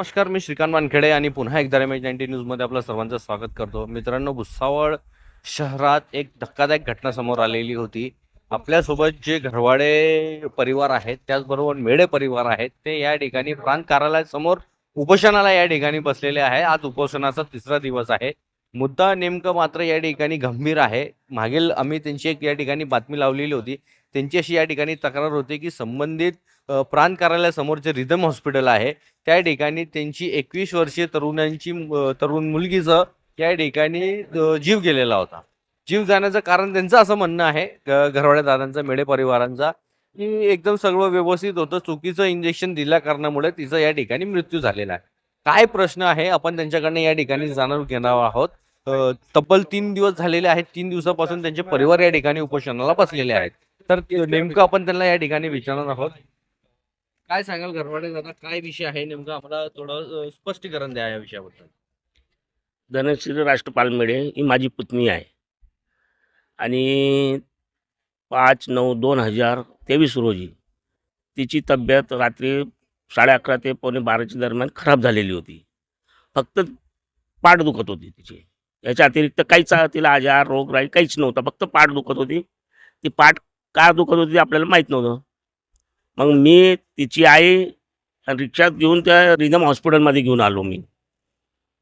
नमस्कार मी श्रीकांत वानखेडे आणि पुन्हा एकदा एम नाईन्टी न्यूजमध्ये आपलं सर्वांचं स्वागत करतो. मित्रांनो भुसावळ शहरात एक धक्कादायक घटना समोर आलेली होती. आपल्यासोबत जे घरवाडे परिवार आहेत त्याचबरोबर मेढे परिवार आहेत ते या ठिकाणी प्रांत कार्यालयासमोर उपोषणाला या ठिकाणी बसलेले आहे. आज उपोषणाचा तिसरा दिवस आहे. मुद्दा नेमकं मात्र या ठिकाणी गंभीर आहे. मागील आम्ही त्यांची एक या ठिकाणी बातमी लावलेली होती. त्यांची अशी या ठिकाणी तक्रार होती की संबंधित प्राण प्रांत कार्यालयासमोर जे रिदम हॉस्पिटल आहे त्या ठिकाणी त्यांची एकवीस वर्षीय तरुणांची तरुण मुलगीचं या ठिकाणी जीव गेलेला होता. जीव जाण्याचं कारण त्यांचं असं म्हणणं आहे ग- घरवाड्या दादांचा मेढे परिवारांचा की एकदम सगळं व्यवस्थित होतं. चुकीचं इंजेक्शन दिल्या कारणामुळे तिचा या ठिकाणी मृत्यू झालेला आहे. काय प्रश्न आहे? आपण त्यांच्याकडनं या ठिकाणी जाणून घेणार आहोत. तब्बल तीन दिवस झालेले आहेत. तीन दिवसापासून त्यांचे परिवार या ठिकाणी उपोषणाला बसलेले आहेत. तर नेमकं आपण त्यांना या ठिकाणी विचारणार आहोत. काय सांगाल घरवाडे दादा? काय विषय आहे? नेमकं आम्हाला थोडं स्पष्टीकरण द्या या विषयाबद्दल. धनश्री राष्ट्रपाल मेढे ही माझी पत्नी आहे. आणि पाच नऊ दोन हजार तेवीस रोजी तिची तब्येत रात्री साडे अकरा ते पावणे बाराच्या दरम्यान खराब झालेली होती. फक्त पाठ दुखत होती तिची. याच्या अतिरिक्त काहीच तिला आजार रोगराई काहीच नव्हता. फक्त पाठ दुखत होती. ती पाठ का दुखत होती ते आपल्याला माहीत नव्हतं. मग मी तिची आई रिक्षात घेऊन त्या रिदम हॉस्पिटलमध्ये घेऊन आलो मी.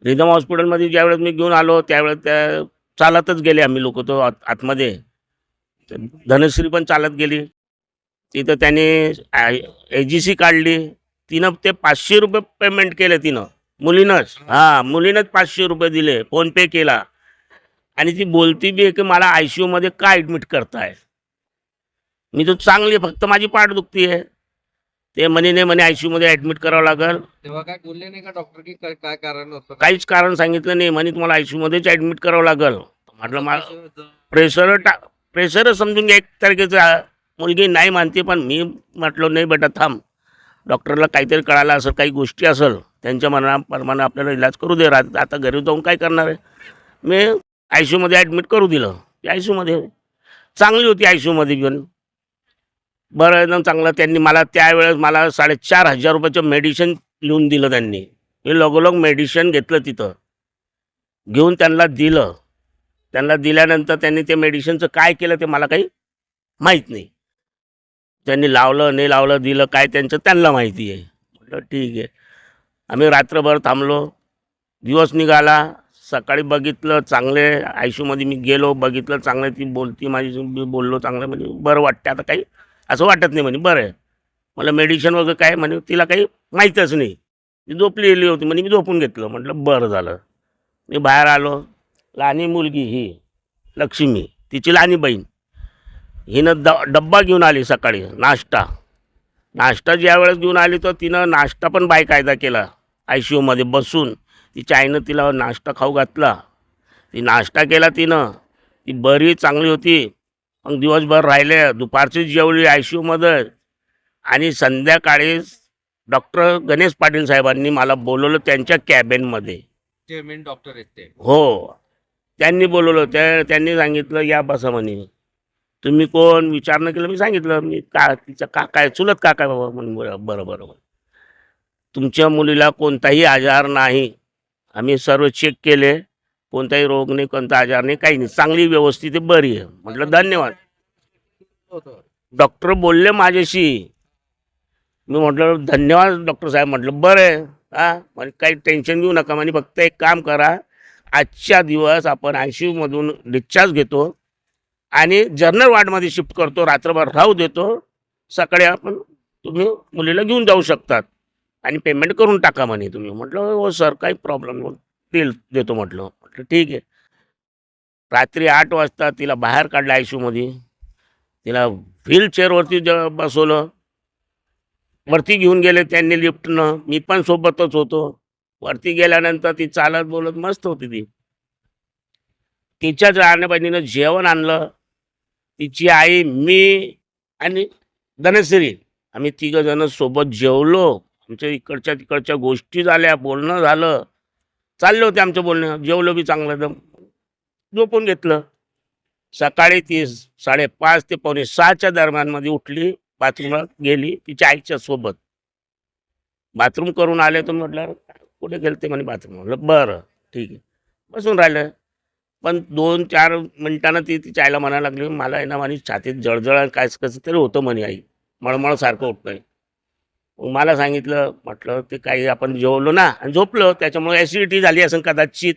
रिदम हॉस्पिटलमध्ये ज्यावेळेस मी घेऊन आलो त्यावेळेस त्या चालतच गेले आम्ही लोक तो आत आतमध्ये. धनश्री पण चालत गेली. तिथं त्याने ए जी सी काढली. तिनं ते पाचशे रुपये पेमेंट केले तिनं. मुलीनंच. हां मुलीनंच पाचशे रुपये दिले फोनपे केला. आणि ती बोलती बी आहे की मला आय सी यूमध्ये का ॲडमिट करताय? मी तो चांगली फक्त माझी पाठ दुखती आहे. ते म्हणे नाही म्हणे आय सी यूमध्ये ॲडमिट करावं लागेल. तेव्हा काय बोलले नाही का डॉक्टर की काय काय कारण होतं? काहीच कारण सांगितलं नाही म्हणे तुम्हाला आय सी यूमध्येच ॲडमिट करावं लागेल. म्हटलं मला प्रेशर टा प्रेशरच समजून घ्या एक तारखेचं मुलगी नाही मानते पण मी म्हटलं नाही बेटा थांब. डॉक्टरला काहीतरी कळालं असेल काही गोष्टी असेल त्यांच्या मनाप्रमाणे आपल्याला इलाज करू दे रात आता घरी जाऊन काय करणार आहे? मी आय सी यूमध्ये ॲडमिट करू दिलं आय सी यूमध्ये चांगली होती आय सी यूमध्ये पण. बरं एकदम चांगलं. त्यांनी मला त्यावेळेस मला साडेचार हजार रुपयाचं मेडिसिन लिहून दिलं त्यांनी. हे लगोलग मेडिसिन घेतलं तिथं. घेऊन त्यांना दिलं. त्यांना दिल्यानंतर त्यांनी ते मेडिसिनचं काय केलं ते मला काही माहीत नाही. त्यांनी लावलं नाही लावलं दिलं काय त्यांचं त्यांना माहिती आहे. म्हटलं ठीक आहे. आम्ही रात्रभर थांबलो. दिवस निघाला. सकाळी बघितलं चांगले आयशूमध्ये मी गेलो बघितलं चांगलं ती बोलती माझी मी बोललो चांगलं म्हणजे बरं वाटतं आता काही असं वाटत नाही म्हणे बरं आहे. मला मेडिसिन वगैरे काय म्हणे तिला काही माहीतच नाही. ती झोपलेली होती म्हणजे मी झोपून घेतलं. म्हटलं बरं झालं. मी बाहेर आलो. लहानी मुलगी ही लक्ष्मी तिची लहानी बहीण. हिनं द डब्बा घेऊन आली सकाळी नाश्ता. नाश्ता ज्या वेळेस घेऊन आली तर तिनं नाश्ता पण बायकायदा केला. आय सी यूमध्ये बसून तिच्या आईनं तिला नाश्ता खाऊ घातला. ती नाश्ता केला तिनं. ती बरी चांगली होती. मग दिवसभर राहिले दुपारची जेवली आय सी यूमध्ये आणि संध्याकाळी डॉक्टर गणेश पाटील साहेबांनी मला बोलवलं त्यांच्या कॅबिनमध्ये जे मेन डॉक्टर आहेत ते. हो. त्यांनी बोलवलं त्या त्यांनी सांगितलं या बसा म्हणे. तुम्ही कोण? विचारणं केलं मी सांगितलं मी का तिचा काका आहे चुलत काका आहे बाबा म्हणून बरं बरं बरं. तुमच्या मुलीला कोणताही आजार नाही. आम्ही सर्व चेक केले. कोणताही रोग नाही कोणता आजार नाही काही नाही. चांगली व्यवस्थित बरी आहे. म्हटलं धन्यवाद. डॉक्टर बोलले माझ्याशी. मी म्हटलं धन्यवाद डॉक्टर साहेब. म्हटलं बरं आहे. हा म्हणजे काही टेन्शन घेऊ नका म्हणजे फक्त एक काम करा. आजच्या दिवस आपण आय सी यूमधून डिस्चार्ज घेतो. आणि जर्नल वार्डमध्ये शिफ्ट करतो रात्रभर राहू देतो. सकाळी आपण तुम्ही मुलीला घेऊन जाऊ शकतात. आणि पेमेंट करून टाका म्हणे तुम्ही. म्हटलं हो, हो सर काही प्रॉब्लेम नाही. देईल देतो म्हटलं. म्हटलं ठीक आहे. रात्री आठ वाजता तिला बाहेर काढलं आयमध्ये. तिला तिला व्हीलचेअरवरती ज बसवलं. वरती घेऊन गेले त्यांनी लिफ्टनं. मी पण सोबतच होतो. वरती गेल्यानंतर ती चालत बोलत मस्त होती ती. तिच्याच आणण्याबाईनं जेवण आणलं. तिची आई मी आणि धनश्री. आम्ही तिघं जण सोबत जेवलो. आमच्या इकडच्या तिकडच्या गोष्टी झाल्या बोलणं झालं. चालले होते आमचं बोलणं. जेवलो बी चांगलं एकदम. झोपून घेतलं. सकाळी ती साडेपाच ते पावणे सहाच्या दरम्यानमध्ये उठली बाथरूमला गेली तिच्या आईच्या सोबत. बाथरूम करून आले तर म्हटलं कुठे गेलं ते म्हणे बाथरूम म्हटलं बरं ठीक आहे. बसून राहिलं. पण दोन चार मिनटानं ती तिच्या आईला म्हणायला लागली मला आहे ना माझी छातीत जळजळ काय कसं तरी होतं म्हणे आई. मळमळसारखं होतं नाही. मला सांगितलं म्हटलं ते काही आपण जेवलो ना आणि झोपलो त्याच्यामुळे ॲसिडिटी झाली असं कदाचित.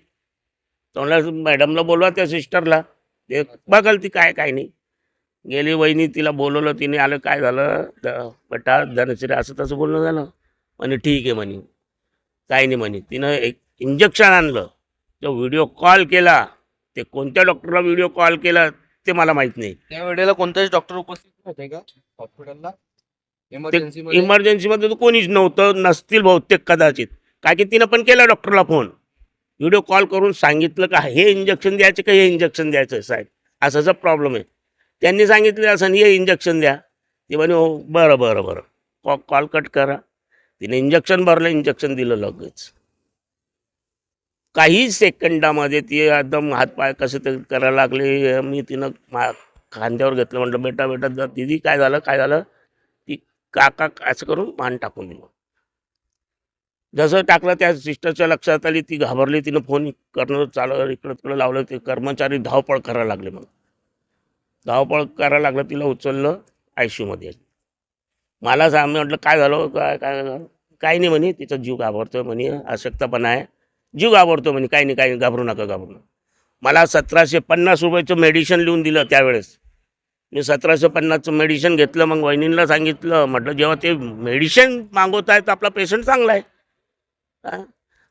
तर मॅडमला बोलवा त्या सिस्टरला ते बघाल ती काय काय नाही. गेली वहिनी तिला बोलवलं तिने आलं काय झालं? द- बेटा धनश्री असं तसं बोलणं झालं. म्हणे ठीक आहे म्हणे. काय नाही म्हणे. तिनं एक इंजेक्शन आणलं. तो व्हिडिओ कॉल केला. ते कोणत्या डॉक्टरला व्हिडिओ कॉल केला ते मला माहीत नाही. त्या वेळेला कोणतेच डॉक्टर उपस्थित होते का? हॉस्पिटलला इमर्जन्सी मध्ये? इमर्जन्सीमध्ये तर कोणीच नव्हतं नसतील बहुतेक कदाचित. काय की तिनं पण केला डॉक्टरला फोन व्हिडिओ कॉल करून सांगितलं का हे इंजेक्शन द्यायचं का हे इंजेक्शन द्यायचं आहे, साहेब? असाचा प्रॉब्लेम आहे. त्यांनी सांगितलं असं हे इंजेक्शन द्या. ते म्हणे हो बरं बरं बरं. कॉ कॉल कट करा. तिने इंजेक्शन भरलं इंजेक्शन दिलं लगेच. काही सेकंडामध्ये ती एकदम हातपाय कसे ते करायला लागले मी तिनं मा खांद्यावर घेतलं म्हटलं बेटा बेटा जा दिदी काय झालं काय झालं? ती काका असं करून मान टाकून दिलं. जसं टाकलं त्या सिस्टरच्या लक्षात आली ती घाबरली तिनं फोन करणं चालू इकडं तिकडं लावलं ते कर्मचारी धावपळ करायला लागले मग धावपळ करायला लागलं तिला उचललं आयमध्ये मला सांग मी म्हटलं काय झालं काय काय झालं? काही नाही म्हणे तिचा जीव घाबरतोय म्हणे अशक्तपणा आहे. जीव घाबरतो म्हणे काही नाही काही घाबरू नका घाबरू नका. मला सतराशे पन्नास रुपयाचं मेडिसिन लिहून दिलं त्यावेळेस. मी सतराशे पन्नासचं मेडिसिन घेतलं मग वहिनींना सांगितलं म्हटलं जेव्हा ते मेडिसिन मागवत आहे तर आपला पेशंट चांगला आहे. हा?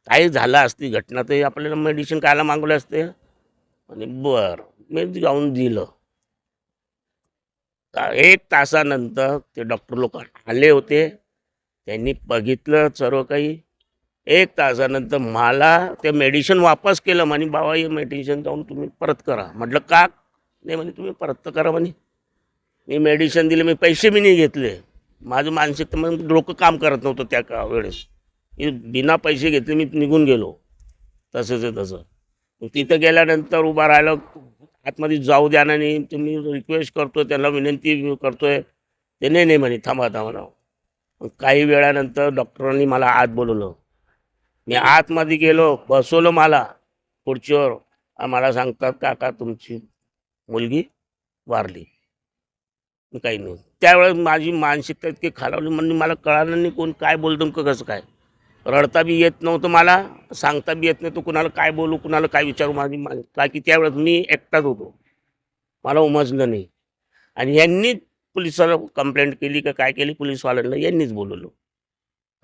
काही झालं असती घटना ते आपल्याला मेडिसिन कायला मागवलं असते. आणि बरं मी जाऊन दिलं. का- एक तासानंतर ते डॉक्टर लोक आले होते. त्यांनी बघितलं सर्व काही. एक तासानंतर मला ते मेडिसिन वापस केलं म्हणे बाबा हे मेडिसिन जाऊन तुम्ही परत करा. म्हटलं का? नाही म्हणे तुम्ही परत तर करा म्हणे. मी मेडिसिन दिले मी पैसे बी नाही घेतले. माझं मानसिक मग डोकं काम करत नव्हतं त्या का वेळेस. मी बिना पैसे घेतले मी निघून गेलो. तसंच आहे तसं. तिथं गेल्यानंतर उभा राहिलं आतमध्ये जाऊ द्या ना नाही तुम्ही रिक्वेस्ट करतो त्यांना विनंती करतोय. ते नाही नाही म्हणे थांबा थांबा काही वेळानंतर डॉक्टरांनी मला आत बोलवलं. मी आतमध्ये गेलो बसवलं मला. खुर्चीवर. मला सांगतात काका तुमची मुलगी वारली. काही नाही. त्यावेळेस माझी मानसिकता इतकी खालावली म्हणजे मला कळालं नाही कोण काय बोलतो का कसं काय. रडता बी येत नव्हतं मला सांगता बी येत नाही तो कुणाला काय बोलू कुणाला काय विचारू? माझी मा- काय की त्यावेळेस मी एकटाच होतो. मला उमजलं नाही. आणि यांनी पोलिसाला कंप्लेंट केली का काय केली पोलीसवाल्यांना यांनीच बोलवलं.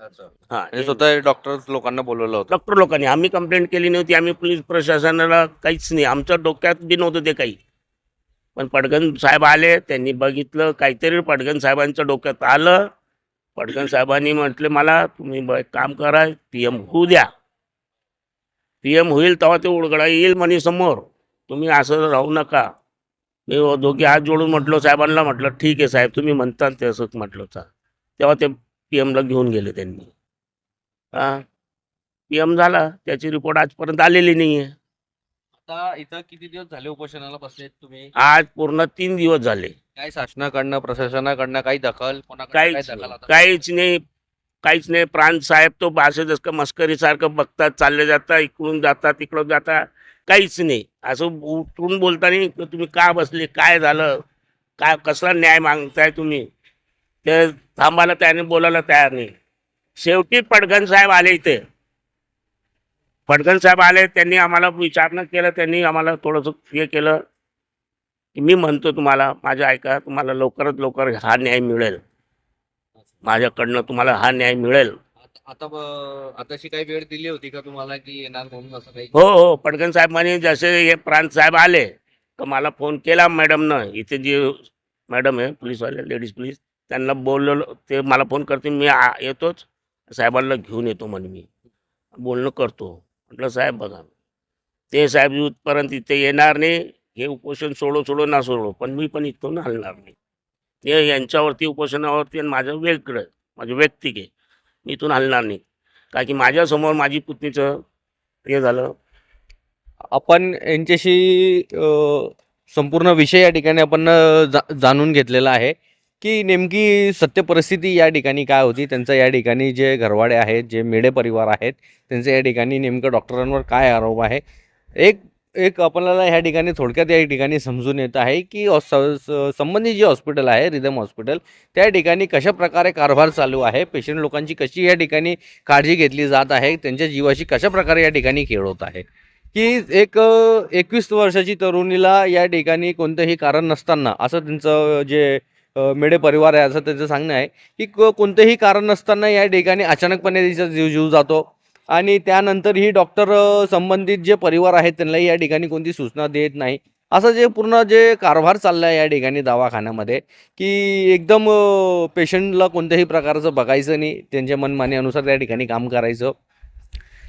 हां म्हणजे स्वतः डॉक्टर लोकांना बोलवलं होतं. डॉक्टर लोकांनी. आम्ही कंप्लेंट केली नव्हती आम्ही पोलीस प्रशासनाला काहीच नाही. आमच्या डोक्यात बी नव्हतं ते काही. पण पडगण साहेब आले त्यांनी बघितलं काहीतरी पडगण साहेबांच्या डोक्यात आलं. पडगण साहेबांनी म्हटले मला तुम्ही काम करा पी एम होऊ द्या. पी एम होईल तेव्हा ते उडगडा येईल म्हणे समोर. तुम्ही असं राहू नका. मी दोघे हात जोडून म्हटलं साहेबांना म्हटलं ठीक आहे साहेब तुम्ही म्हणता ते असं म्हटलं तेव्हा ते पी एमला घेऊन गेले त्यांनी. हां? पी एम झाला त्याची रिपोर्ट आजपर्यंत आलेली नाही आहे आता इथं किती दिवस झाले उपोषणाला बसलेत तुम्ही? आज पूर्ण तीन दिवस झाले. काय शासनाकडनं प्रशासनाकडनं काही दखल? कोणाकडनं काय काहीच दखल नाही. आता? काहीच नाही काहीच नाही. प्रांत साहेब तो असं जसं मस्करीसारखं बघतात चालले जातात इकडून जातात इकडून जातात. काहीच नाही. असं उठून बोलताना "क- तुम्ही का बसले? काय झालं? काय कसला न्याय मागताय तुम्ही? ते थांबायला त्याने बोलायला तयार नाही. शेवटी पडगण साहेब आले इथे. पडगण साहेब आले त्यांनी आम्हाला विचारणं केलं त्यांनी आम्हाला थोडंसं हे केलं. की मी म्हणतो तुम्हाला माझ्या ऐका तुम्हाला लवकरात लवकर हा न्याय मिळेल. माझ्याकडनं तुम्हाला हा न्याय मिळेल. आता- आताशी काही वेळ दिली होती का तुम्हाला की येणार म्हणून असं काही? हो हो साहेब म्हणे जसे हे प्रांत साहेब आले तर मला फोन केला मॅडमनं. इथे जे मॅडम आहे पोलीसवाले लेडीज पोलीस त्यांना बोललेलं ते मला फोन करते मी आ- येतोच. साहेबांना घेऊन येतो म्हणे मी. बोलणं करतो. म्हटलं साहेब बघा. ते साहेब इथपर्यंत इथे येणार नाही. हे उपोषण सोडो सोडो ना सोडो. पण मी पण इथून हलणार नाही. ते यांच्यावरती उपोषणावरती आणि माझं वेगळं माझं व्यक्तिक आहे. मी इथून हलणार नाही. कारण की माझ्यासमोर माझी पुतणीचं हे झालं. आपण यांच्याशी संपूर्ण विषय या ठिकाणी आपण जा- जाणून घेतलेला आहे. की नेमकी सत्य परिस्थिती या ठिकाणी काय होती? त्यांचं या ठिकाणी जे घरवाडे आहेत जे मेढे परिवार आहेत त्यांचे या ठिकाणी नेमकं डॉक्टरांवर काय आरोप आहे? एक एक आपल्याला ह्या ठिकाणी थोडक्यात या ठिकाणी समजून येत आहे की स- संबंधित जे हॉस्पिटल आहे रिदम हॉस्पिटल त्या ठिकाणी कशा प्रकारे कारभार चालू आहे? पेशंट लोकांची कशी या ठिकाणी काळजी घेतली जात आहे? त्यांच्या जीवाशी कशा प्रकारे या ठिकाणी खेळ होत आहे? की एक एकवीस वर्षाची तरुणीला या ठिकाणी कोणतंही कारण नसताना असं त्यांचं जे मेढे परिवार आहे असं त्याचं सांगणं आहे की कोणतंही कारण नसताना या ठिकाणी अचानकपणे तिचा जीव जीव जातो. आणि त्यानंतर ही डॉक्टर संबंधित जे परिवार आहेत त्यांना या ठिकाणी कोणती सूचना देत नाही. असं जे पूर्ण जे कारभार चालला आहे या ठिकाणी दवाखान्यामध्ये की एकदम पेशंटला कोणत्याही प्रकारचं बघायचं नाही. त्यांच्या मनमानी अनुसार त्या ठिकाणी काम करायचं.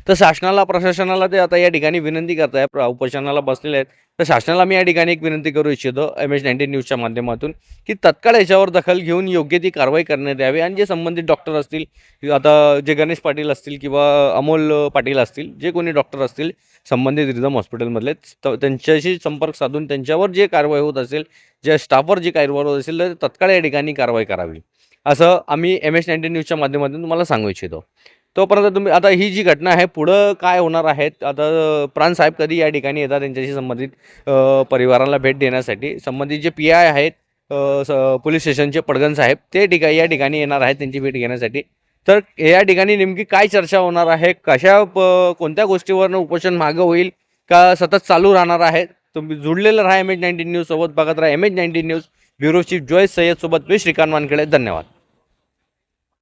तर शासनाला प्रशासनाला ते आता या ठिकाणी विनंती करत आहे उपोषणाला बसलेले आहेत. तर शासनाला मी या ठिकाणी एक विनंती करू इच्छितो एम एच नाईन्टीन न्यूजच्या माध्यमातून की तत्काळ याच्यावर दखल घेऊन योग्य ती कारवाई करण्यात यावी आणि जे संबंधित डॉक्टर असतील आता जे गणेश पाटील असतील किंवा अमोल पाटील असतील जे कोणी डॉक्टर असतील संबंधित रिझम हॉस्पिटलमधले त्यांच्याशी संपर्क साधून त्यांच्यावर जे कारवाई होत असेल ज्या स्टाफवर जी कारवाई होत असेल तर तत्काळ या ठिकाणी कारवाई करावी. असं आम्ही एम एच नाईन्टीन न्यूजच्या माध्यमातून तुम्हाला सांगू इच्छितो. तोपर्यंत तुम्ही आता ही जी घटना आहे पुढं काय होणार आहेत? आता प्राणसाहेब कधी या ठिकाणी येतात त्यांच्याशी संबंधित परिवाराला भेट देण्यासाठी? संबंधित जे पी आय आहेत स- पोलीस स्टेशनचे पडगन साहेब ते ठिकाणी या ठिकाणी येणार आहेत त्यांची भेट घेण्यासाठी. तर या ठिकाणी नेमकी काय चर्चा होणार आहे? कशा प- कोणत्या गोष्टीवरनं उपोषण मागं होईल? का सतत चालू राहणार आहे? तुम्ही जुडलेलं राहा एम एच नाईन्टीन न्यूज सोबत बघत राहा M H nineteen news bureau chief Joyce Sayyad सोबत मी श्रीकांत वानखेडे. धन्यवाद.